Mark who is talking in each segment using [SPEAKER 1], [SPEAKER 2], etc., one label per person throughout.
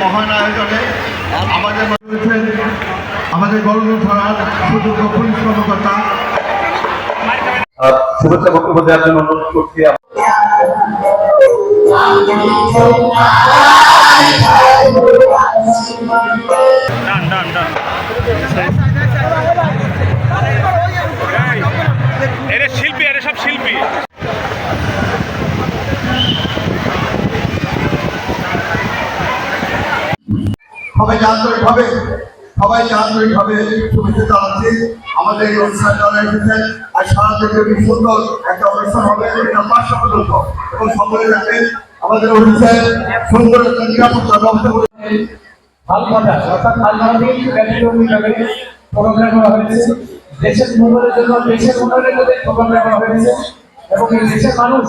[SPEAKER 1] মহান আয়োজনে আমাদের রয়েছেন আমাদের গৌরব থানার সুযোগ্য পুলিশ কর্মকর্তা।
[SPEAKER 2] শুভেচ্ছা বক্তব্য দেওয়ার জন্য অনুরোধ করছি।
[SPEAKER 3] এরা শিল্পী, এরা সব শিল্পী।
[SPEAKER 1] সবাইকে আন্তরিকভাবে আমাদের এই অনুষ্ঠান যারা আর সারা দেশে খুব সুন্দর একটা অনুষ্ঠান হবে, এটা পাঁচশো পর্যন্ত এবং আমাদের অনুষ্ঠান সুন্দর একটা নিরাপত্তা ব্যবস্থা করে
[SPEAKER 4] হালখাতা অর্থাৎ হালখাতি হিসাবে প্রোগ্রাম করা হয়েছে। দেশের উন্নয়নের জন্য, দেশের উন্নয়নের জন্য প্রোগ্রাম হয়েছে। এবং দেশের মানুষ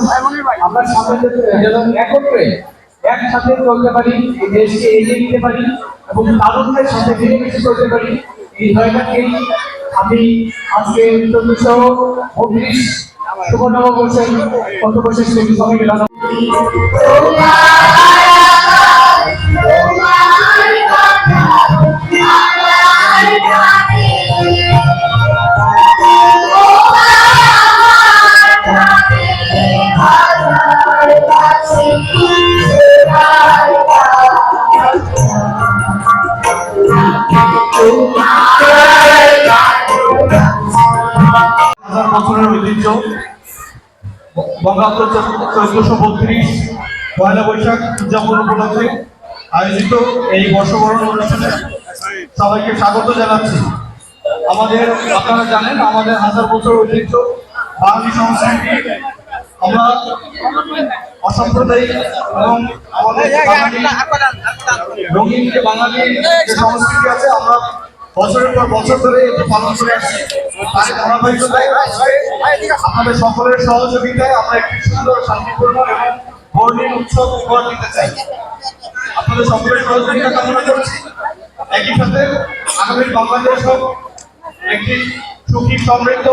[SPEAKER 4] আমরা সামনে যেন একত্রে একসাথে চলতে পারি দেশকে এগিয়ে নিতে পারি এবং তারুণ্যের সাথে মিলেমিশে চলতে পারি, এই ধরনেরকেই আমি আজকে চব্বিশশো উনত্রিশ সুবর্ণবর্ষের পঞ্চবর্ষের সেই সবাইকে জানাব।
[SPEAKER 2] বছরের ঐতিহ্য। বঙ্গাব্দ চোদ্দশো বত্রিশ পয়লা বৈশাখ উদযাপন উপলক্ষে আয়োজিত এই বর্ষবরণ অনুষ্ঠানে সবাইকে স্বাগত জানাচ্ছি। আমাদের, আপনারা জানেন, আমাদের হাজার বছর ঐতিহ্য, বাঙালি সংস্কৃতি, আমরা অসাম্প্রদায়িক এবং আমাদের রঙিন যে বাঙালি যে সংস্কৃতি আছে, আমরা বছরের পর বছর ধরে এটি পালন করে আসছি। তার ধারাবাহিকতায় আমাদের সকলের সহযোগিতায় আমরা একটি সুন্দর শান্তিপূর্ণ এবং বর্ণিল উৎসব উপহার দিতে চাই। আপনাদের সকলের সহযোগিতা কামনা করছি। একই সাথে আগামী বাংলাদেশ হোক, একটি সুখী সমৃদ্ধ